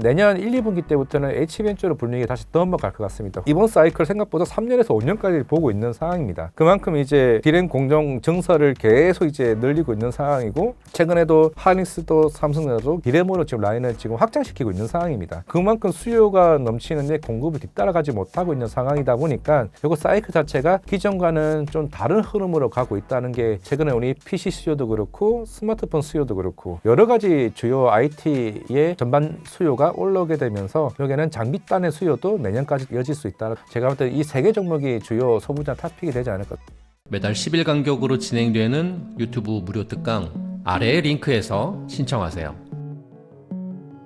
내년 1, 2분기 때부터는 H벤처로 불리게 다시 넘어갈 것 같습니다. 이번 사이클 생각보다 3년에서 5년까지 보고 있는 상황입니다. 그만큼 이제 디램 공정 증서를 계속 이제 늘리고 있는 상황이고 최근에도 하닉스도 삼성전자도 디램으로 지금 라인을 지금 확장시키고 있는 상황입니다. 그만큼 수요가 넘치는데 공급을 뒤따라가지 못하고 있는 상황이다 보니까 이거 사이클 자체가 기존과는 좀 다른 흐름으로 가고 있다는 게 최근에 우리 PC 수요도 그렇고 스마트폰 수요도 그렇고 여러 가지 주요 IT의 전반 수요가 올라오게 되면서 여기에는 장비단의 수요도 내년까지 이어질 수 있다. 제가 볼 때 이 세 개 종목이 주요 소비자 탑픽이 되지 않을까. 매달 10일 간격으로 진행되는 유튜브 무료 특강 아래 링크에서 신청하세요.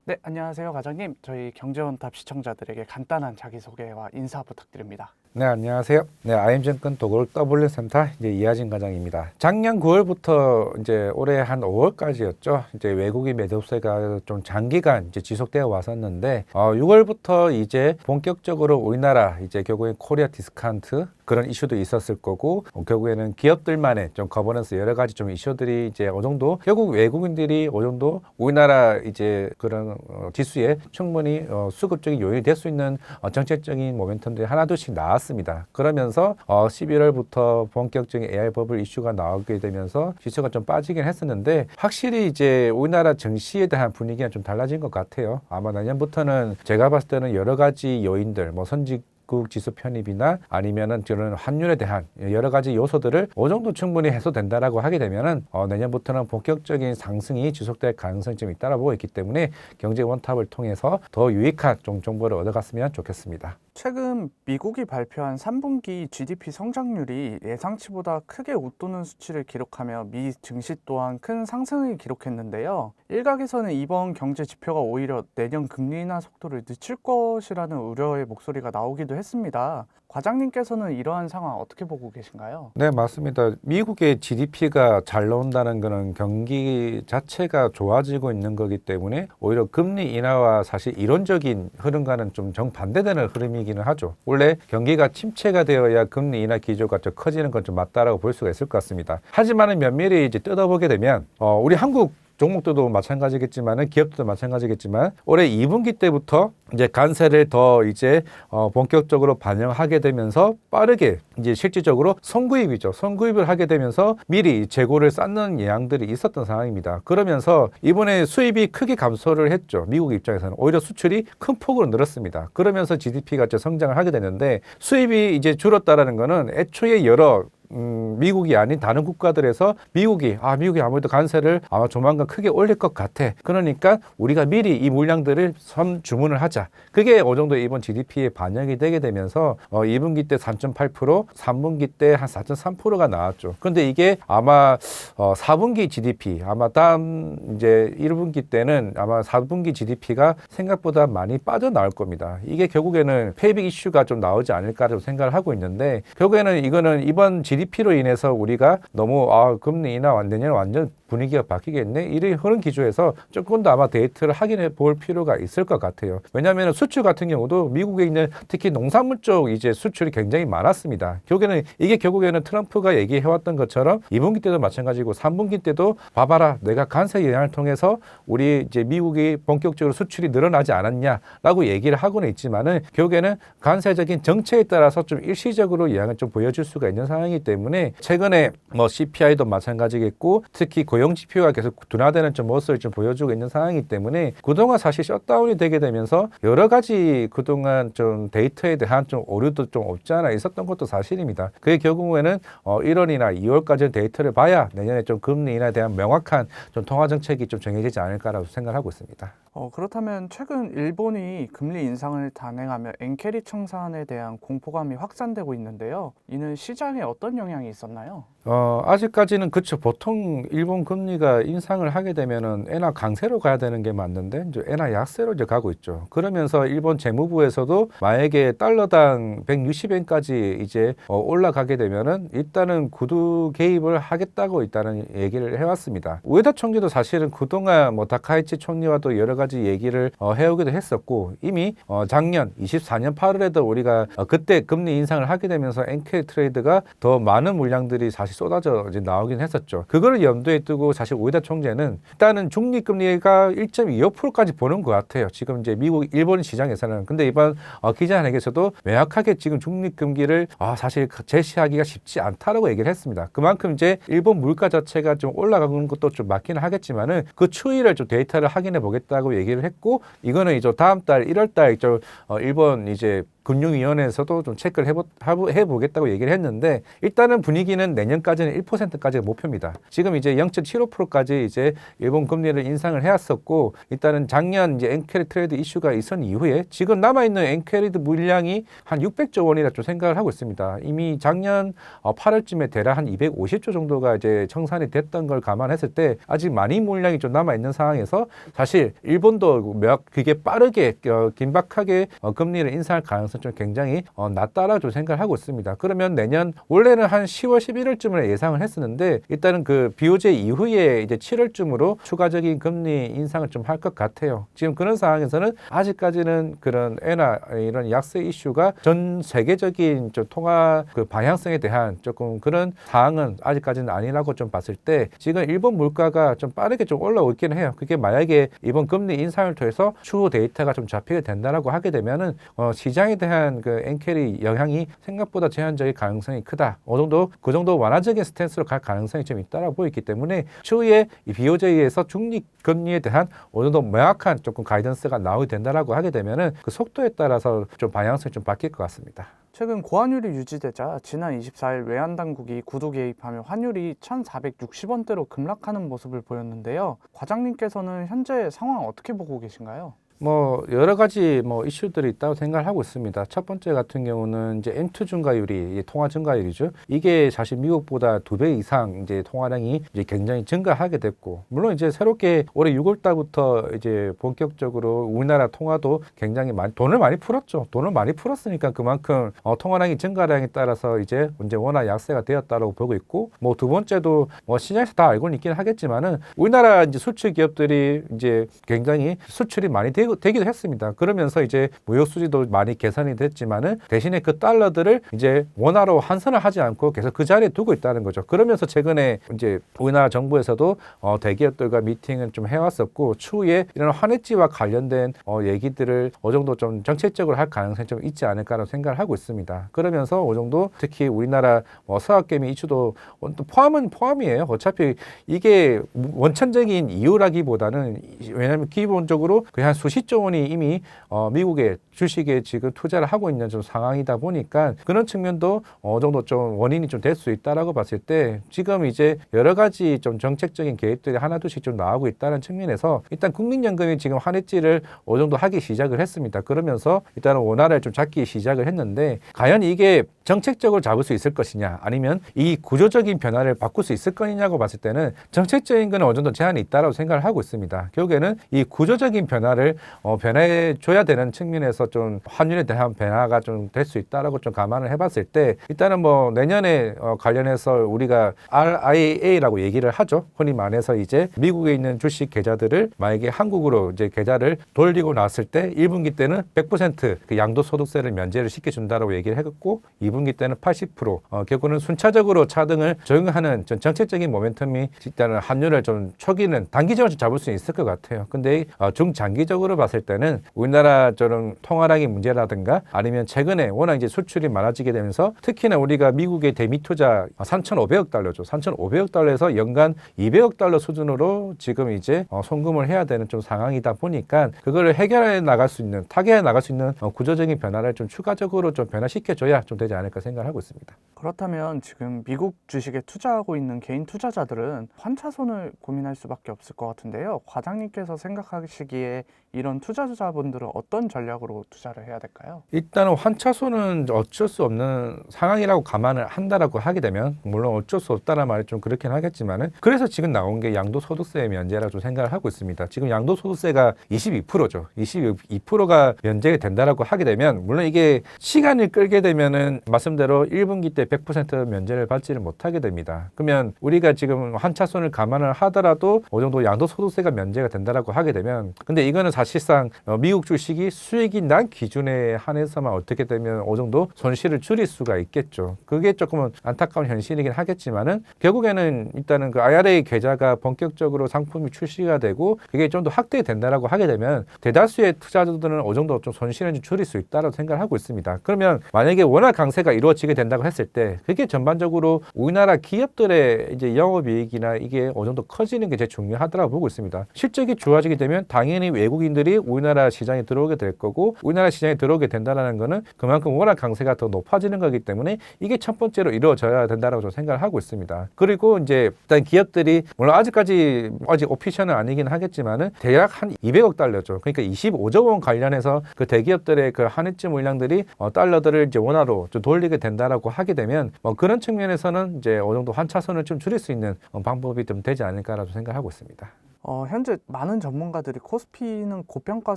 네, 안녕하세요, 과장님. 저희 경제원탑 시청자들에게 간단한 자기소개와 인사 부탁드립니다. 네 안녕하세요. 네 아임증권 도굴 더블링 센터 이제 이하진 과장입니다. 작년 9월부터 이제 올해 한 5월까지였죠. 이제 외국인 매도세가 좀 장기간 이제 지속되어 왔었는데 어, 6월부터 이제 본격적으로 우리나라 이제 결국엔 코리아 디스카운트 그런 이슈도 있었을 거고 어, 결국에는 기업들만의 좀 거버넌스 여러 가지 좀 이슈들이 이제 어느 정도 결국 외국인들이 어느 정도 우리나라 이제 그런 어, 지수에 충분히 어, 수급적인 요인이 될 수 있는 어, 정책적인 모멘텀들이 하나둘씩 나왔 습니다. 그러면서 어, 11월부터 본격적인 AI 버블 이슈가 나오게 되면서 지수가 좀 빠지긴 했었는데 확실히 이제 우리나라 증시에 대한 분위기가 좀 달라진 것 같아요. 아마 내년부터는 제가 봤을 때는 여러 가지 요인들 뭐 선직 국 지수 편입이나 아니면은 저런 환율에 대한 여러 가지 요소들을 어느 정도 충분히 해소된다라고 하게 되면은 어, 내년부터는 본격적인 상승이 지속될 가능성이 좀 있다라 보고 있기 때문에 경제 원탑을 통해서 더 유익한 좀 정보를 얻어갔으면 좋겠습니다. 최근 미국이 발표한 3분기 GDP 성장률이 예상치보다 크게 웃도는 수치를 기록하며 미 증시 또한 큰 상승을 기록했는데요. 일각에서는 이번 경제 지표가 오히려 내년 금리 인하 속도를 늦출 것이라는 우려의 목소리가 나오기도 했습니다. 과장님께서는 이러한 상황 어떻게 보고 계신가요? 네, 맞습니다. 미국의 GDP가 잘 나온다는 것은 경기 자체가 좋아지고 있는 거기 때문에 오히려 금리 인하와 사실 이론적인 흐름과는 좀 정반대되는 흐름이기는 하죠. 원래 경기가 침체가 되어야 금리 인하 기조가 좀 커지는 건 좀 맞다라고 볼 수가 있을 것 같습니다. 하지만은 면밀히 이제 뜯어보게 되면 어, 우리 한국 종목들도 마찬가지겠지만은 기업들도 마찬가지겠지만 올해 2분기 때부터 이제 간세를 더 이제 어 본격적으로 반영하게 되면서 빠르게 이제 실질적으로 선구입이죠. 선구입을 하게 되면서 미리 재고를 쌓는 예양들이 있었던 상황입니다. 그러면서 이번에 수입이 크게 감소를 했죠. 미국 입장에서는 오히려 수출이 큰 폭으로 늘었습니다. 그러면서 GDP가 이제 성장을 하게 되는데 수입이 이제 줄었다라는 거는 애초에 여러 음, 미국이 아닌 다른 국가들에서 미국이 아 미국이 아무래도 관세를 아마 조만간 크게 올릴 것 같아. 그러니까 우리가 미리 이 물량들을 선 주문을 하자. 그게 어느 정도 이번 GDP에 반영이 되게 되면서 어, 2분기 때 3.8%, 3분기 때 한 4.3%가 나왔죠. 근데 이게 아마 어, 4분기 GDP 아마 다음 이제 1분기 때는 아마 4분기 GDP가 생각보다 많이 빠져나올 겁니다. 이게 결국에는 페이빅 이슈가 좀 나오지 않을까라고 생각을 하고 있는데 결국에는 이거는 이번 GDP 로 인해서 우리가 너무 아 금리 인하 내년 완전 분위기가 바뀌겠네 이런 흐름 기조에서 조금 더 아마 데이터를 확인해 볼 필요가 있을 것 같아요. 왜냐하면 수출 같은 경우도 미국에 있는 특히 농산물 쪽 이제 수출이 굉장히 많았습니다. 결국에는 이게 결국에는 트럼프가 얘기해왔던 것처럼 2분기 때도 마찬가지고 3분기 때도 봐봐라 내가 관세 영향을 통해서 우리 이제 미국이 본격적으로 수출이 늘어나지 않았냐라고 얘기를 하고는 있지만은 결국에는 관세적인 정책에 따라서 좀 일시적으로 영향을 좀 보여줄 수가 있는 상황이기 때문에 최근에 뭐 CPI도 마찬가지겠고 특히 고용 지표가 계속 둔화되는 좀 모습을 좀 보여주고 있는 상황이기 때문에 그동안 사실 셧다운이 되게 되면서 여러 가지 그동안 좀 데이터에 대한 좀 오류도 좀 없지 않아 있었던 것도 사실입니다. 그게 결국에는 어 1월이나 2월까지 데이터를 봐야 내년에 좀 금리 인하에 대한 명확한 좀 통화 정책이 좀 정해지지 않을까라고 생각하고 있습니다. 어, 그렇다면 최근 일본이 금리 인상을 단행하며 엔캐리 청산에 대한 공포감이 확산되고 있는데요. 이는 시장에 어떤 영향이 있었나요? 어, 아직까지는 그쵸. 보통 일본 금리가 인상을 하게 되면은 엔화 강세로 가야 되는 게 맞는데 이제 엔화 약세로 이제 가고 있죠. 그러면서 일본 재무부에서도 만약에 달러당 160엔까지 이제 어, 올라가게 되면은 일단은 구두 개입을 하겠다고 일단은 얘기를 해왔습니다. 우에다 총리도 사실은 그동안 뭐 다카이치 총리와도 여러 가지 얘기를 어, 해오기도 했었고 이미 어, 작년 24년 8월에도 우리가 어, 그때 금리 인상을 하게 되면서 엔케 트레이드가 더 많은 물량들이 사실 쏟아져 이제 나오긴 했었죠. 그거를 염두에 두고 사실 오이다 총재는 일단은 중립금리가 1.25%까지 보는 것 같아요. 지금 이제 미국, 일본 시장에서는. 근데 이번 어, 기자회견에서도 명확하게 지금 중립금리를 아, 사실 제시하기가 쉽지 않다라고 얘기를 했습니다. 그만큼 이제 일본 물가 자체가 좀 올라가는 것도 좀 맞기는 하겠지만은 그 추이를 좀 데이터를 확인해 보겠다고 얘기를 했고 이거는 이제 다음 달 1월 달 저, 어, 일본 이제 금융위원회에서도 좀 체크를 해보, 해보겠다고 얘기를 했는데 일단은 분위기는 내년까지는 1%까지가 목표입니다. 지금 이제 0.75%까지 이제 일본 금리를 인상을 해왔었고 일단은 작년 이제 엔캐리 트레이드 이슈가 있은 이후에 지금 남아있는 엔캐리드 물량이 한 600조 원이라 좀 생각을 하고 있습니다. 이미 작년 어, 8월쯤에 대략 한 250조 정도가 이제 청산이 됐던 걸 감안했을 때 아직 많이 물량이 좀 남아있는 상황에서 사실 일본도 몇 그게 빠르게 어, 긴박하게 어, 금리를 인상할 가능성이 좀 굉장히 어, 낮다라 좀 생각을 하고 있습니다. 그러면 내년 원래는 한 10월 11월쯤을 예상을 했었는데 일단은 그 BOJ 이후에 이제 7월쯤으로 추가적인 금리 인상을 좀 할 것 같아요. 지금 그런 상황에서는 아직까지는 그런 엔화 이런 약세 이슈가 전 세계적인 좀 통화 그 방향성에 대한 조금 그런 사항은 아직까지는 아니라고 좀 봤을 때 지금 일본 물가가 좀 빠르게 좀 올라오고 있기는 해요. 그게 만약에 이번 금리 인상을 통해서 추후 데이터가 좀 잡히게 된다라고 하게 되면은 어, 시장에 대한 그 엔캐리 영향이 생각보다 제한적인 가능성이 크다. 어느 정도 그 정도 완화적인 스탠스로 갈 가능성이 좀 있다라고 보이기 때문에 추후에 이 BOJ에서 중립 금리에 대한 어느 정도 명확한 조금 가이던스가 나오게 된다라고 하게 되면은 그 속도에 따라서 좀 방향성이 좀 바뀔 것 같습니다. 최근 고환율이 유지되자 지난 24일 외환 당국이 구두 개입하며 환율이 1,460원대로 급락하는 모습을 보였는데요. 과장님께서는 현재 상황 어떻게 보고 계신가요? 뭐 여러 가지 뭐 이슈들이 있다고 생각을 하고 있습니다. 첫 번째 같은 경우는 이제 M2 증가율이 이 통화 증가율이죠. 이게 사실 미국보다 두 배 이상 이제 통화량이 이제 굉장히 증가하게 됐고 물론 이제 새롭게 올해 6월 달부터 이제 본격적으로 우리나라 통화도 굉장히 많이 돈을 많이 풀었죠. 돈을 많이 풀었으니까 그만큼 어, 통화량이 증가량에 따라서 이제 이제 워낙 약세가 되었다라고 보고 있고 뭐 두 번째도 뭐 시장에서 다 알고는 있긴 하겠지만은 우리나라 이제 수출 기업들이 이제 굉장히 수출이 많이 되고 되기도 했습니다. 그러면서 이제 무역 수지도 많이 개선이 됐지만은 대신에 그 달러들을 이제 원화로 환산을 하지 않고 계속 그 자리에 두고 있다는 거죠. 그러면서 최근에 이제 우리나라 정부에서도 어, 대기업들과 미팅을 좀 해왔었고 추후에 이런 환해지와 관련된 어, 얘기들을 어느 정도 좀 정책적으로 할 가능성이 좀 있지 않을까라는 생각을 하고 있습니다. 그러면서 어느 정도 특히 우리나라 뭐 서학개미 이슈도 또 포함은 포함이에요. 어차피 이게 원천적인 이유라기보다는 왜냐하면 기본적으로 한 수십 조 원이 이미 어, 미국의 주식에 지금 투자를 하고 있는 좀 상황이다 보니까 그런 측면도 어느 정도 좀 원인이 좀 될 수 있다라고 봤을 때 지금 이제 여러 가지 좀 정책적인 계획들이 하나둘씩 좀 나오고 있다는 측면에서 일단 국민연금이 지금 환해지를 어느 정도 하기 시작을 했습니다. 그러면서 일단은 원화를 좀 잡기 시작을 했는데 과연 이게 정책적으로 잡을 수 있을 것이냐 아니면 이 구조적인 변화를 바꿀 수 있을 거냐고 봤을 때는 정책적인 거는 어느 정도 제한이 있다라고 생각을 하고 있습니다. 결국에는 이 구조적인 변화를 어, 변해 줘야 되는 측면에서 좀 환율에 대한 변화가 좀 될 수 있다라고 좀 감안을 해봤을 때 일단은 뭐 내년에 어, 관련해서 우리가 RIA라고 얘기를 하죠. 흔히 말해서 이제 미국에 있는 주식 계좌들을 만약에 한국으로 이제 계좌를 돌리고 났을 때 1분기 때는 100%그 양도소득세를 면제를 시켜준다라고 얘기를 했고 2분기 때는 80% 어, 결국은 순차적으로 차등을 적용하는 전 정책적인 모멘텀이 일단은 환율을 좀 초기는 단기적으로 좀 잡을 수 있을 것 같아요. 근데 어, 중장기적으로 봤을 때는 우리나라 저런 통화량의 문제라든가 아니면 최근에 워낙 이제 수출이 많아지게 되면서 특히나 우리가 미국의 대미 투자 3,500억 달러죠. 3,500억 달러에서 연간 200억 달러 수준으로 지금 이제 어, 송금을 해야 되는 좀 상황이다 보니까 그거를 해결해 나갈 수 있는 타개해 나갈 수 있는 어, 구조적인 변화를 좀 추가적으로 좀 변화시켜 줘야 좀 되지 않을까 생각을 하고 있습니다. 그렇다면 지금 미국 주식에 투자하고 있는 개인 투자자들은 환차손을 고민할 수밖에 없을 것 같은데요. 과장님께서 생각하시기에 이런 투자자분들은 어떤 전략으로 투자를 해야 될까요? 일단은 환차손은 어쩔 수 없는 상황이라고 감안을 한다라고 하게 되면 물론 어쩔 수 없다는 말이 좀 그렇긴 하겠지만은 그래서 지금 나온 게 양도소득세 면제라고 좀 생각을 하고 있습니다. 지금 양도소득세가 22%죠. 22%가 면제가 된다라고 하게 되면 물론 이게 시간을 끌게 되면은 말씀대로 1분기 때 100% 면제를 받지를 못하게 됩니다. 그러면 우리가 지금 환차손을 감안을 하더라도 어느 정도 양도소득세가 면제가 된다라고 하게 되면 근데 이거는 사실 상 어, 미국 주식이 수익이 난 기준에 한해서만 어떻게 되면 어느 정도 손실을 줄일 수가 있겠죠. 그게 조금은 안타까운 현실이긴 하겠지만은 결국에는 일단은 그 IRA 계좌가 본격적으로 상품이 출시가 되고 그게 좀 더 확대된다라고 하게 되면 대다수의 투자자들은 어느 정도 좀 손실을 좀 줄일 수 있다고 생각을 하고 있습니다. 그러면 만약에 원화 강세가 이루어지게 된다고 했을 때 그게 전반적으로 우리나라 기업들의 이제 영업이익이나 이게 어느 정도 커지는 게 제일 중요하다고 보고 있습니다. 실적이 좋아지게 되면 당연히 외국인 들이 우리나라 시장에 들어오게 될 거고 우리나라 시장에 들어오게 된다는 거는 그만큼 원화 강세가 더 높아지는 거기 때문에 이게 첫 번째로 이루어져야 된다고 저는 생각을 하고 있습니다. 그리고 이제 일단 기업들이 물론 아직까지 아직 오피셜은 아니긴 하겠지만은 대략 한 200억 달러죠. 그러니까 25조 원 관련해서 그 대기업들의 그 한해증 물량들이 어, 달러들을 이제 원화로 좀 돌리게 된다라고 하게 되면 뭐 그런 측면에서는 이제 어느 정도 환차선을 좀 줄일 수 있는 어, 방법이 좀 되지 않을까라고 생각하고 있습니다. 어, 현재 많은 전문가들이 코스피는 고평가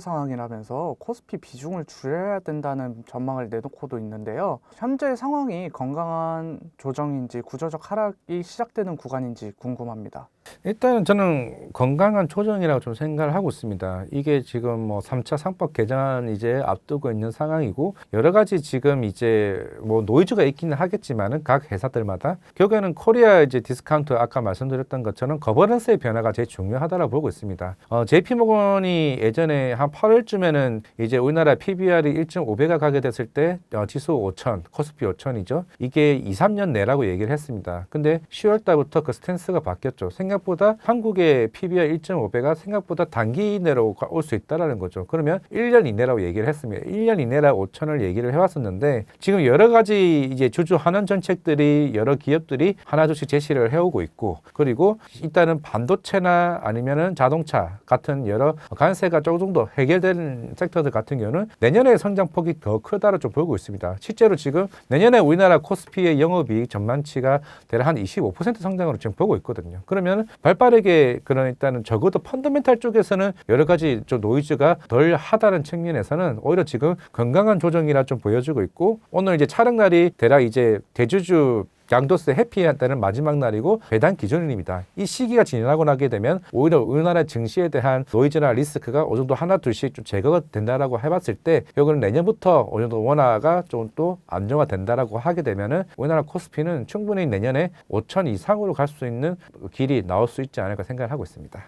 상황이라면서 코스피 비중을 줄여야 된다는 전망을 내놓고도 있는데요. 현재 상황이 건강한 조정인지 구조적 하락이 시작되는 구간인지 궁금합니다. 일단은 저는 건강한 조정이라고 좀 생각을 하고 있습니다. 이게 지금 뭐 3차 상법 개정 이제 앞두고 있는 상황이고 여러 가지 지금 이제 뭐 노이즈가 있기는 하겠지만은 각 회사들마다 결국에는 코리아 이제 디스카운트 아까 말씀드렸던 것처럼 거버넌스의 변화가 제일 중요하다고 보고 있습니다. 어, JP모건이 예전에 한 8월쯤에는 이제 우리나라 PBR이 1.5배가 가게 됐을 때 어, 지수 5천, 코스피 5천이죠. 이게 2, 3년 내라고 얘기를 했습니다. 근데 10월 달부터 그 스탠스가 바뀌었죠. 생각 보다 한국의 PBR 1.5배가 생각보다 단기 내로 올 수 있다라는 거죠. 그러면 1년 이내라고 얘기를 했습니다. 1년 이내라 5천을 얘기를 해왔었는데 지금 여러 가지 이제 주주 환원 정책들이 여러 기업들이 하나둘씩 제시를 해오고 있고 그리고 일단은 반도체나 아니면은 자동차 같은 여러 관세가 조금 정도 해결된 섹터들 같은 경우는 내년에 성장폭이 더 크다로 좀 보고 있습니다. 실제로 지금 내년에 우리나라 코스피의 영업이익 전망치가 대략 한 25% 성장으로 지금 보고 있거든요. 그러면 발빠르게 그런 일단은 적어도 펀더멘탈 쪽에서는 여러 가지 좀 노이즈가 덜 하다는 측면에서는 오히려 지금 건강한 조정이라 좀 보여주고 있고 오늘 이제 촬영 날이 대략 이제 대주주 양도세 회피한다는 마지막 날이고 배당 기준일입니다. 이 시기가 지나고 나게 되면 오히려 우리나라 증시에 대한 노이즈나 리스크가 어느 정도 하나 둘씩 좀 제거가 된다라고 해봤을 때 결국은 내년부터 어느 정도 원화가 좀 또 안정화된다라고 하게 되면은 우리나라 코스피는 충분히 내년에 5천 이상으로 갈 수 있는 길이 나올 수 있지 않을까 생각을 하고 있습니다.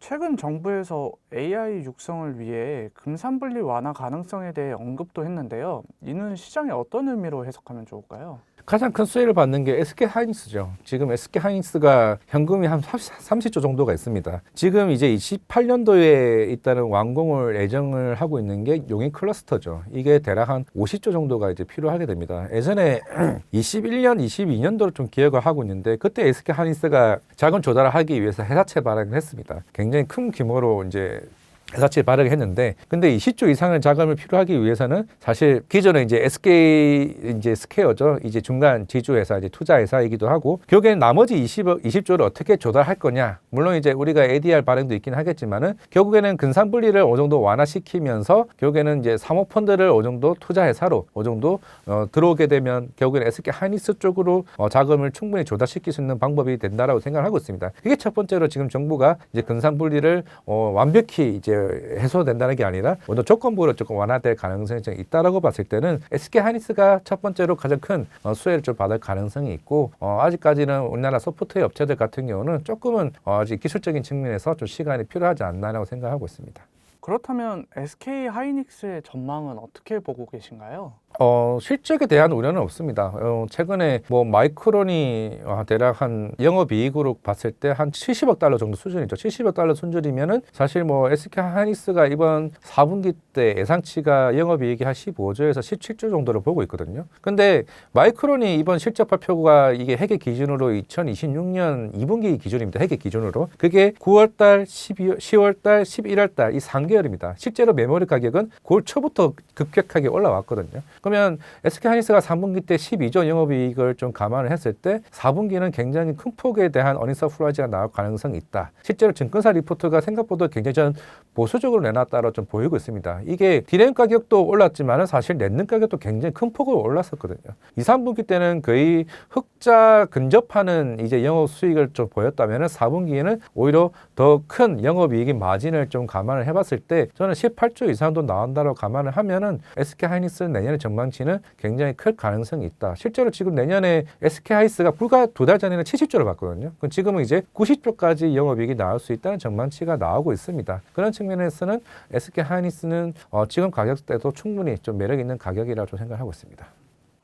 최근 정부에서 AI 육성을 위해 금산분리 완화 가능성에 대해 언급도 했는데요. 이는 시장에 어떤 의미로 해석하면 좋을까요? 가장 큰 수혜를 받는 게 SK 하이닉스죠. 지금 SK 하이닉스가 현금이 한 30 조 정도가 있습니다. 지금 이제 28년도에 있다는 완공을 예정을 하고 있는 게 용인 클러스터죠. 이게 대략 한 50조 정도가 이제 필요하게 됩니다. 예전에 21년, 22년도를 좀 기억을 하고 있는데 그때 SK 하이닉스가 자금 조달을 하기 위해서 회사채 발행을 했습니다. 굉장히 큰 규모로 이제 회 사채 발행을 했는데 근데 이 10조 이상의 자금을 필요하기 위해서는 사실 기존에 이제 SK 이제 스퀘어죠 이제 중간 지주 회사 이제 투자 회사이기도 하고 결국에는 나머지 20억 20조를 어떻게 조달할 거냐 물론 이제 우리가 ADR 발행도 있긴 하겠지만은 결국에는 근산 분리를 어느 정도 완화시키면서 결국에는 이제 사모펀드를 어느 정도 투자 회사로 어느 정도 어, 들어오게 되면 결국에는 SK 하이닉스 쪽으로 어, 자금을 충분히 조달시킬 수 있는 방법이 된다라고 생각을 하고 있습니다. 그게 첫 번째로 지금 정부가 이제 근산 분리를 어, 완벽히 이제 해소된다는 게 아니라 오늘 조건부로 조금 완화될 가능성이 좀 있다라고 봤을 때는 SK 하이닉스가 첫 번째로 가장 큰 어, 수혜를 좀 받을 가능성이 있고 어, 아직까지는 우리나라 소프트웨어 업체들 같은 경우는 조금은 어, 아직 기술적인 측면에서 좀 시간이 필요하지 않나라고 생각하고 있습니다. 그렇다면 SK 하이닉스의 전망은 어떻게 보고 계신가요? 어, 실적에 대한 우려는 없습니다. 어, 최근에 뭐 마이크론이 어, 대략 한 영업이익으로 봤을 때 한 70억 달러 정도 수준이죠. 70억 달러 수준이면은 사실 뭐 SK 하이닉스가 이번 4분기 때 예상치가 영업이익이 한 15조에서 17조 정도로 보고 있거든요. 근데 마이크론이 이번 실적 발표가 이게 회계 기준으로 2026년 2분기 기준입니다. 회계 기준으로. 그게 9월 달, 12월, 10월 달, 11월 달 이 3개월 입니다. 실제로 메모리 가격은 9월 초부터 급격하게 올라왔거든요. 그러면 SK 하이닉스가 3분기 때 12조 영업이익을 좀 감안을 했을 때 4분기는 굉장히 큰 폭에 대한 어닝 서프라이즈가 나올 가능성이 있다. 실제로 증권사 리포트가 생각보다 굉장히 좀 보수적으로 내놨다로 좀 보이고 있습니다. 이게 디램 가격도 올랐지만은 사실 넷는 가격도 굉장히 큰 폭으로 올랐었거든요. 2, 3분기 때는 거의 흑자 근접하는 이제 영업 수익을 좀 보였다면은 4분기에는 오히려 더 큰 영업이익인 마진을 좀 감안을 해봤을 봤을 때 저는 18조 이상도 나온다고 감안을 하면은 SK 하이닉스 내년에 전망치는 굉장히 클 가능성이 있다. 실제로 지금 내년에 SK 하이닉스가 불과 두 달 전에는 70조를 봤거든요. 그럼 지금은 이제 90조까지 영업이익이 나올 수 있다는 전망치가 나오고 있습니다. 그런 측면에서는 SK 하이닉스는 어, 지금 가격대도 충분히 좀 매력 있는 가격이라고 좀 생각하고 있습니다.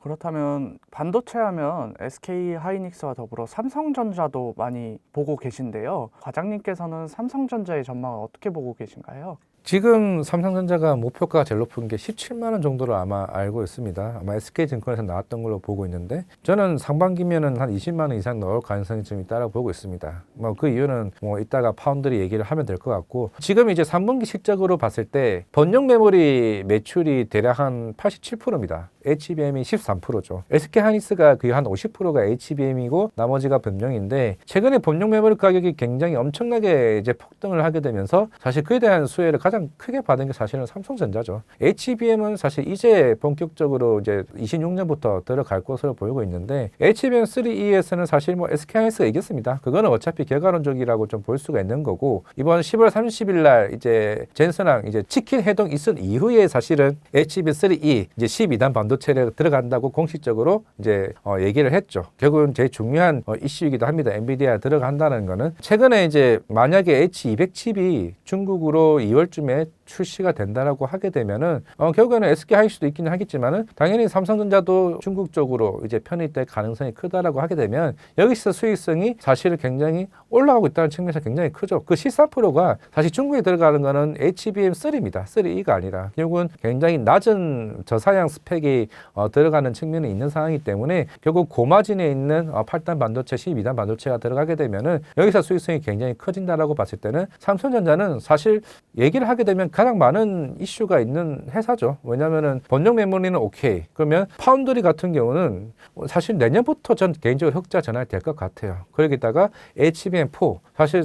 그렇다면 반도체 하면 SK 하이닉스와 더불어 삼성전자도 많이 보고 계신데요. 과장님께서는 삼성전자의 전망을 어떻게 보고 계신가요? 지금 삼성전자가 목표가가 제일 높은 게 17만 원 정도로 아마 알고 있습니다. 아마 SK증권에서 나왔던 걸로 보고 있는데 저는 상반기면은 한 20만 원 이상 넣을 가능성이 좀 있다라고 보고 있습니다. 뭐 그 이유는 뭐 이따가 파운드리 얘기를 하면 될 것 같고 지금 이제 3분기 실적으로 봤을 때 번영 메모리 매출이 대략 한 87%입니다. HBM이 13%죠. SK 하이닉스가 거의 한 50%가 HBM이고 나머지가 번영인데 최근에 번영 메모리 가격이 굉장히 엄청나게 이제 폭등을 하게 되면서 사실 그에 대한 수혜를 가장 크게 받은 게 사실은 삼성전자죠. HBM은 사실 이제 본격적으로 이제 26년부터 들어갈 것으로 보이고 있는데 HBM3E에서는 사실 뭐 SK 하이닉스가 이겼습니다. 그거는 어차피 결과론적이라고 좀 볼 수가 있는 거고 이번 10월 30일 날 이제 젠슨랑 이제 치킨 해동 있은 이후에 사실은 HBM3E 이제 12단 반도 체를 들어간다고 공식적으로 이제 어, 얘기를 했죠. 결국은 제일 중요한 어, 이슈이기도 합니다. 엔비디아 들어간다는 거는 최근에 이제 만약에 H200 칩이 중국으로 2월쯤에 출시가 된다라고 하게 되면은 어, 결국에는 SK 하일 수도 있기는 하겠지만은 당연히 삼성전자도 중국 쪽으로 이제 편입될 가능성이 크다라고 하게 되면 여기서 수익성이 사실 굉장히 올라가고 있다는 측면에서 굉장히 크죠. 그 13%가 사실 중국에 들어가는 거는 HBM3입니다. 3E가 아니라 결국은 굉장히 낮은 저사양 스펙이 어, 들어가는 측면이 있는 상황이기 때문에 결국 고마진에 있는 어, 8단 반도체, 12단 반도체가 들어가게 되면은 여기서 수익성이 굉장히 커진다라고 봤을 때는 삼성전자는 사실 얘기를 하게 되면 가장 많은 이슈가 있는 회사죠. 왜냐하면은 번영 메모리는 오케이. 그러면 파운드리 같은 경우는 사실 내년부터 전 개인적으로 흑자 전환될 것 같아요. 거기다가 HBM4 사실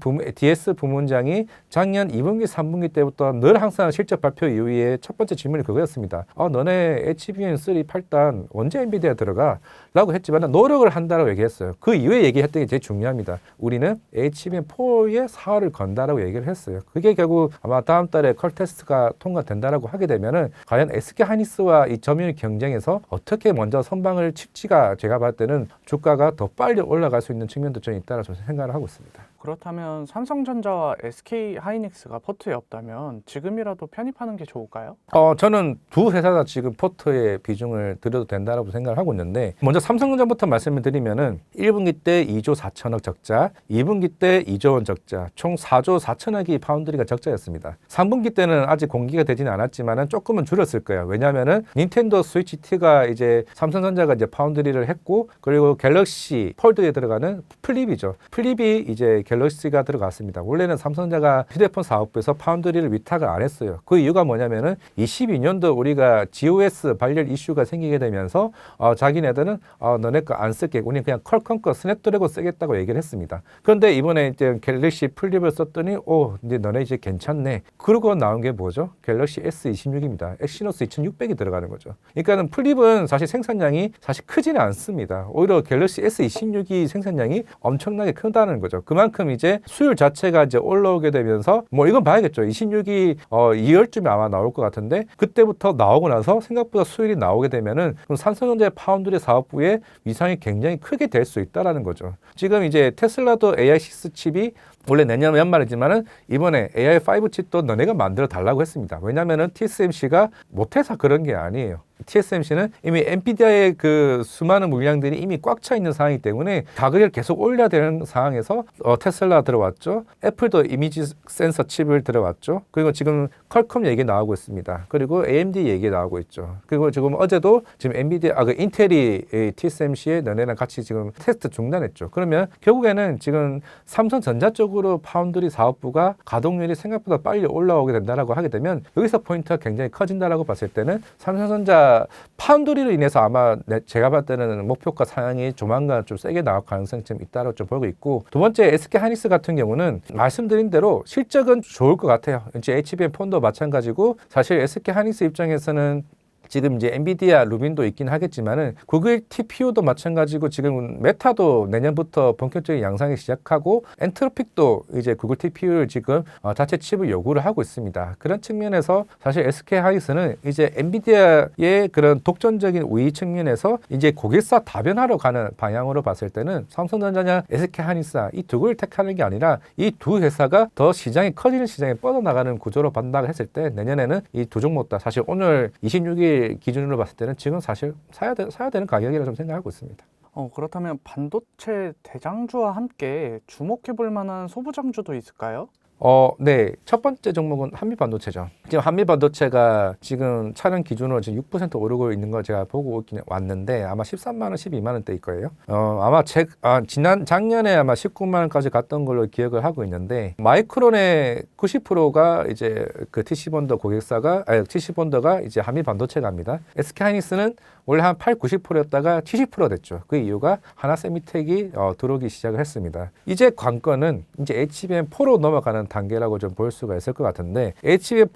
부문, DS 부문장이 작년 2분기, 3분기 때부터 늘 항상 실적 발표 이후에 첫 번째 질문이 그거였습니다. 어, 너네 HBM3 8단 언제 엔비디아 들어가? 라고 했지만 노력을 한다라고 얘기했어요. 그 이후에 얘기했던 게 제일 중요합니다. 우리는 HBM4에 사활을 건다라고 얘기를 했어요. 그게 결국 아마 다음 달에 컬 테스트가 통과된다라고 하게 되면은 과연 SK 하이닉스와 이 점유율 경쟁에서 어떻게 먼저 선방을 칠지가 제가 봤을 때는 주가가 더 빨리 올라갈 수 있는 측면도 좀 있다라고 저는 생각을 하고 있습니다. 그렇다면 삼성전자와 SK 하이닉스가 포트에 없다면 지금이라도 편입하는 게 좋을까요? 어, 저는 두 회사 다 지금 포트에 비중을 들여도 된다고 생각을 하고 있는데 먼저 삼성전자부터 말씀을 드리면은 1분기 때 2조 4천억 적자, 2분기 때 2조 원 적자, 총 4조 4천억이 파운드리가 적자였습니다. 3분기 때는 아직 공개가 되지는 않았지만은 조금은 줄었을 거예요. 왜냐하면은 닌텐도 스위치 T가 이제 삼성전자가 이제 파운드리를 했고 그리고 갤럭시 폴드에 들어가는 플립이죠. 플립이 이제 갤럭시가 들어갔습니다. 원래는 삼성전자가 휴대폰 사업부에서 파운드리를 위탁을 안 했어요. 그 이유가 뭐냐면은 22년도 우리가 GOS 발열 이슈가 생기게 되면서 어, 자기네들은 어, 너네 거 안 쓸게. 우리 그냥 퀄컴 거 스냅드래곤 쓰겠다고 얘기를 했습니다. 그런데 이번에 이제 갤럭시 플립을 썼더니 오 이제 너네 이제 괜찮네. 그러고 나온 게 뭐죠? 갤럭시 S26입니다. 엑시노스 2600이 들어가는 거죠. 그러니까는 플립은 사실 생산량이 사실 크지는 않습니다. 오히려 갤럭시 S26이 생산량이 엄청나게 크다는 거죠. 그만큼 이제 수율 자체가 이제 올라오게 되면서 뭐 이건 봐야겠죠. 26이 어 2월쯤에 아마 나올 것 같은데 그때부터 나오고 나서 생각보다 수율이 나오게 되면은 그럼 삼성전자의 파운드리 사업부의 위상이 굉장히 크게 될 수 있다라는 거죠. 지금 이제 테슬라도 AI6 칩이 원래 내년 연말이지만은 이번에 AI5 칩도 너네가 만들어 달라고 했습니다. 왜냐면은 TSMC가 못해서 그런 게 아니에요. TSMC는 이미 엔비디아의 그 수많은 물량들이 이미 꽉 차 있는 상황이기 때문에 가격을 계속 올려야 되는 상황에서 어, 테슬라 들어왔죠. 애플도 이미지 센서 칩을 들어왔죠. 그리고 지금 퀄컴 얘기 나오고 있습니다. 그리고 AMD 얘기 나오고 있죠. 그리고 지금 어제도 지금 엔비디아 아 그 인텔이 이 TSMC에 너네랑 같이 지금 테스트 중단했죠. 그러면 결국에는 지금 삼성전자 쪽으로 파운드리 사업부가 가동률이 생각보다 빨리 올라오게 된다라고 하게 되면 여기서 포인트가 굉장히 커진다라고 봤을 때는 삼성전자 파운드리로 인해서 아마 내- 제가 봤을 때는 목표가 상향이 조만간 좀 세게 나올 가능성이 좀 있다고 좀 보고 있고 두 번째 SK 하이닉스 같은 경우는 말씀드린 대로 실적은 좋을 것 같아요. 이제 HBM 폰도 마찬가지고 사실 SK 하이닉스 입장에서는 지금 이제 엔비디아 루빈도 있긴 하겠지만은 구글 TPU도 마찬가지고 지금 메타도 내년부터 본격적인 양상이 시작하고 엔트로픽도 이제 구글 TPU를 지금 어, 자체 칩을 요구를 하고 있습니다. 그런 측면에서 사실 SK 하이닉스는 이제 엔비디아의 그런 독점적인 우위 측면에서 이제 고객사 다변화로 가는 방향으로 봤을 때는 삼성전자냐 SK 하이닉스 이두 개를 택하는 게 아니라 이 두 회사가 더 시장이 커지는 시장에 뻗어나가는 구조로 판단을 했을 때 내년에는 이 두 종목 다 사실 오늘 26일 기준으로 봤을 때는 지금 사실 사야, 되, 사야 되는 가격이라 좀 생각하고 있습니다. 어, 그렇다면 반도체 대장주와 함께 주목해 볼 만한 소부장주도 있을까요? 어, 네. 첫 번째 종목은 한미 반도체죠. 지금 한미 반도체가 지금 차량 기준으로 지금 6% 오르고 있는 걸 제가 보고 있긴 왔는데 아마 13만 원, 12만 원대일 거예요. 어, 아마 제, 아, 지난 작년에 아마 19만 원까지 갔던 걸로 기억을 하고 있는데 마이크론의 90%가 이제 그 TC본더 고객사가 아니 TC본더가 이제 한미 반도체가입니다. SK 하이닉스는 원래 한 8, 90%였다가 70% 됐죠. 그 이유가 하나 세미텍이 어, 들어오기 시작을 했습니다. 이제 관건은 이제 HBM4로 넘어가는 단계라고 좀 볼 수가 있을 것 같은데 HBM4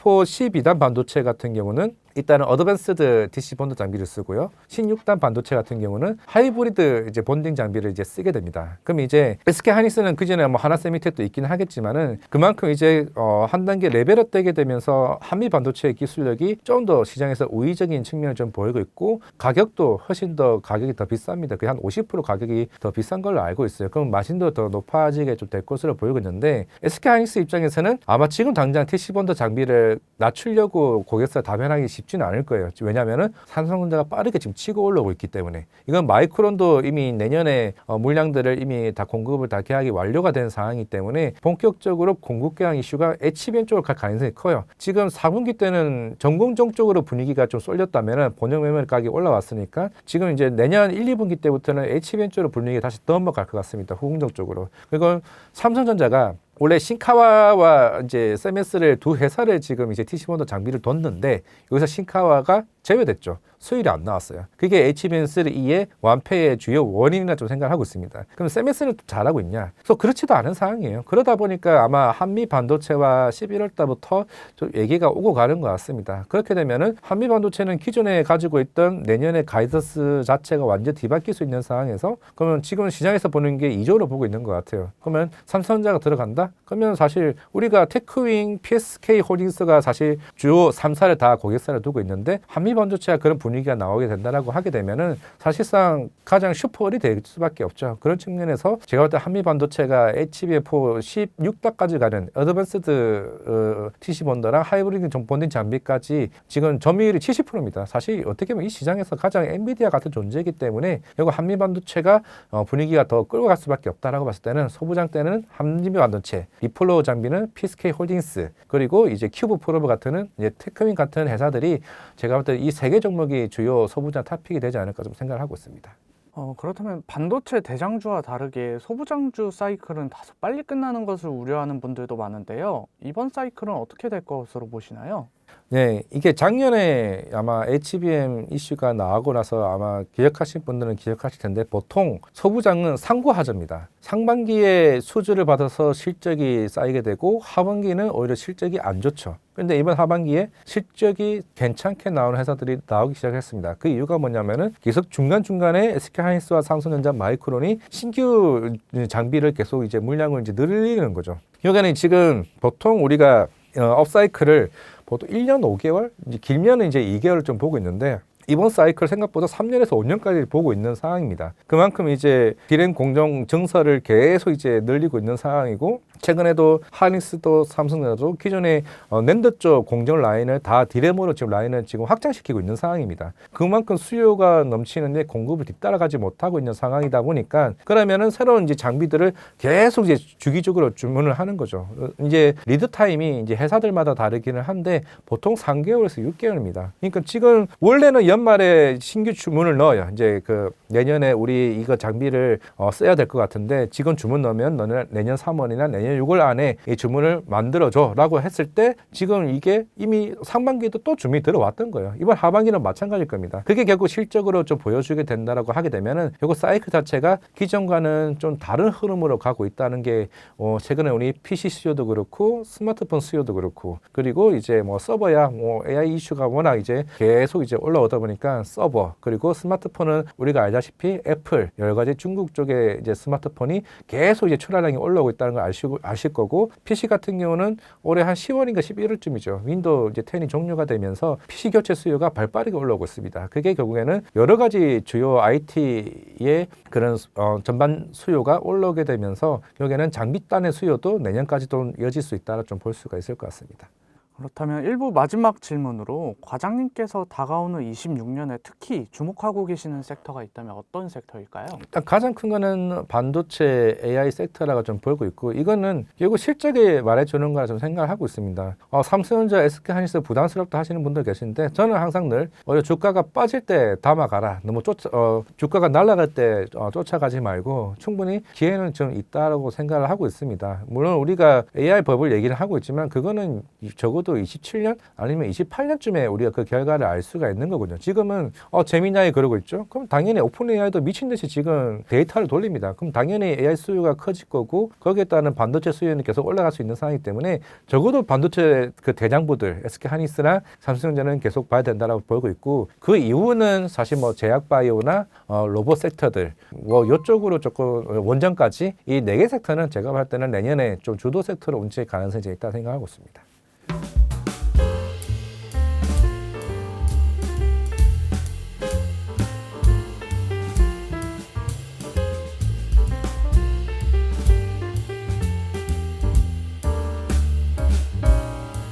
12단 반도체 같은 경우는 일단은 어드밴스드 DC 본드 장비를 쓰고요. 16단 반도체 같은 경우는 하이브리드 이제 본딩 장비를 이제 쓰게 됩니다. 그럼 이제 SK 하이닉스는 그전에 뭐 하나 세미텍도 있긴 하겠지만은 그만큼 이제 어, 한 단계 레벨업 되게 되면서 한미 반도체의 기술력이 좀 더 시장에서 우위적인 측면을 좀 보이고 있고 가격도 훨씬 더 가격이 더 비쌉니다. 거의 한50% 가격이 더 비싼 걸로 알고 있어요. 그럼 마진도 더 높아지게 좀 될 것으로 보이고 있는데 SK 하이닉스 입장에서는 아마 지금 당장 TC 본드 장비를 낮추려고 고객사 다변하기 쉽 지는 않을 거예요. 왜냐하면은 삼성전자가 빠르게 지금 치고 올라오고 있기 때문에 이건 마이크론도 이미 내년에 어, 물량들을 이미 다 공급을 다 계약이 완료가 된 상황이기 때문에 본격적으로 공급 계약 이슈가 HBM 쪽으로 갈 가능성이 커요. 지금 4분기 때는 전공정 쪽으로 분위기가 좀 쏠렸다면은 본영 메모리 가격이 올라왔으니까 지금 이제 내년 1, 2분기 때부터는 HBM 쪽으로 분위기가 다시 넘어갈 것 같습니다. 후공정 쪽으로. 그리고 삼성전자가 원래 신카와와 이제 세메스를 두 회사를 지금 이제 TC본더 장비를 뒀는데 여기서 신카와가 제외됐죠. 수율이 안 나왔어요. 그게 HBM3E의 완패의 주요 원인이라 좀 생각하고 있습니다. 그럼 세메스는 또 잘하고 있냐? 그래서 그렇지도 않은 상황이에요. 그러다 보니까 아마 한미 반도체와 11월 달부터 좀 얘기가 오고 가는 것 같습니다. 그렇게 되면은 한미 반도체는 기존에 가지고 있던 내년의 가이던스 자체가 완전 뒤바뀔 수 있는 상황에서 그러면 지금 시장에서 보는 게 이조로 보고 있는 것 같아요. 그러면 삼성전자가 들어간다? 그러면 사실 우리가 테크윙, PSK 홀딩스가 사실 주요 3사를 다 고객사를 두고 있는데 한미 반도체가 그런 분위기가 나오게 된다라고 하게 되면은 사실상 가장 슈퍼홀이 될 수밖에 없죠. 그런 측면에서 제가 볼 때 한미 반도체가 HBM4 16단까지 가는 어드밴스드 어, TC 본더랑 하이브리드 좀 본딩 장비까지 지금 점유율이 70%입니다. 사실 어떻게 보면 이 시장에서 가장 엔비디아 같은 존재이기 때문에 이거 한미 반도체가 어, 분위기가 더 끌고 갈 수밖에 없다라고 봤을 때는 소부장 때는 한미 반도체, 리폴로 장비는 PSK 홀딩스 그리고 이제 큐브 프로브 같은 이제 테크민 같은 회사들이 제가 볼 때 이 세 개 종목이 주요 소부장 탑픽이 되지 않을까 좀 생각을 하고 있습니다. 어, 그렇다면 반도체 대장주와 다르게 소부장주 사이클은 다소 빨리 끝나는 것을 우려하는 분들도 많은데요. 이번 사이클은 어떻게 될 것으로 보시나요? 네, 이게 작년에 아마 HBM 이슈가 나오고 나서 아마 기억하신 분들은 기억하실 텐데 보통 소부장은 상구하저입니다. 상반기에 수주를 받아서 실적이 쌓이게 되고 하반기는 오히려 실적이 안 좋죠. 그런데 이번 하반기에 실적이 괜찮게 나오는 회사들이 나오기 시작했습니다. 그 이유가 뭐냐면은 계속 중간중간에 SK 하이닉스와 삼성전자 마이크론이 신규 장비를 계속 이제 물량을 이제 늘리는 거죠. 여기는 지금 보통 우리가 어, 업사이클을 보통 1년 5개월, 이제 길면은 이제 2개월을 좀 보고 있는데 이번 사이클 생각보다 3년에서 5년까지 보고 있는 상황입니다. 그만큼 이제 비행 공정 증서를 계속 이제 늘리고 있는 상황이고 최근에도 하니스도 삼성전자도 기존의 어, 낸드 쪽 공정 라인을 다 디램으로 지금 라인을 지금 확장시키고 있는 상황입니다. 그만큼 수요가 넘치는데 공급을 뒤따라가지 못하고 있는 상황이다 보니까 그러면은 새로운 이제 장비들을 계속 이제 주기적으로 주문을 하는 거죠. 어, 이제 리드 타임이 이제 회사들마다 다르기는 한데 보통 3개월에서 6개월입니다. 그러니까 지금 원래는 연말에 신규 주문을 넣어요. 이제 그 내년에 우리 이거 장비를 어, 써야 될 것 같은데 지금 주문 넣으면 너는 내년 3월이나 내년 내년 6월 안에 이 주문을 만들어줘라고 했을 때 지금 이게 이미 상반기에도 또 주문이 들어왔던 거예요. 이번 하반기는 마찬가지일 겁니다. 그게 결국 실적으로 좀 보여주게 된다라고 하게 되면은 이거 사이클 자체가 기존과는 좀 다른 흐름으로 가고 있다는 게 어, 최근에 우리 PC 수요도 그렇고 스마트폰 수요도 그렇고 그리고 이제 뭐 서버야 뭐 AI 이슈가 워낙 이제 계속 이제 올라오다 보니까 서버 그리고 스마트폰은 우리가 알다시피 애플 여러 가지 중국 쪽에 이제 스마트폰이 계속 이제 출하량이 올라오고 있다는 걸 아시고 아실 거고 PC 같은 경우는 올해 한 10월인가 11월쯤이죠 윈도우 이제 10이 종료가 되면서 PC 교체 수요가 발빠르게 올라오고 있습니다. 그게 결국에는 여러 가지 주요 IT의 그런 어, 전반 수요가 올라오게 되면서 결국에는 장비단의 수요도 내년까지도 이어질 수 있다라 좀 볼 수가 있을 것 같습니다. 그렇다면 일부 마지막 질문으로 과장님께서 다가오는 26년에 특히 주목하고 계시는 섹터가 있다면 어떤 섹터일까요? 일단 가장 큰 거는 반도체 AI 섹터라고 좀 보고 있고 이거는 결국 실적에 말해주는 거라 좀 생각을 하고 있습니다. 어, 삼성전자, SK하이닉스 부담스럽다 하시는 분들 계신데 저는 항상 늘 오히려 주가가 빠질 때 담아가라. 너무 쫓아 어, 주가가 날아갈 때 어, 쫓아가지 말고 충분히 기회는 좀 있다라고 생각을 하고 있습니다. 물론 우리가 AI 법을 얘기를 하고 있지만 그거는 적어도 27년 아니면 28년쯤에 우리가 그 결과를 알 수가 있는 거거든요. 지금은 어, 재미나게 그러고 있죠. 그럼 당연히 오픈 AI도 미친 듯이 지금 데이터를 돌립니다. 그럼 당연히 AI 수요가 커질 거고 거기에 따른 반도체 수요는 계속 올라갈 수 있는 상황이기 때문에 적어도 반도체 그 대장부들 SK 하이닉스나 삼성전자는 계속 봐야 된다라고 보고 있고 그 이후는 사실 뭐 제약 바이오나 어, 로봇 섹터들 뭐 이쪽으로 조금 원전까지 이 네 개 섹터는 제가 볼 때는 내년에 좀 주도 섹터로 움직일 가능성이 있다 생각하고 있습니다. Thank you.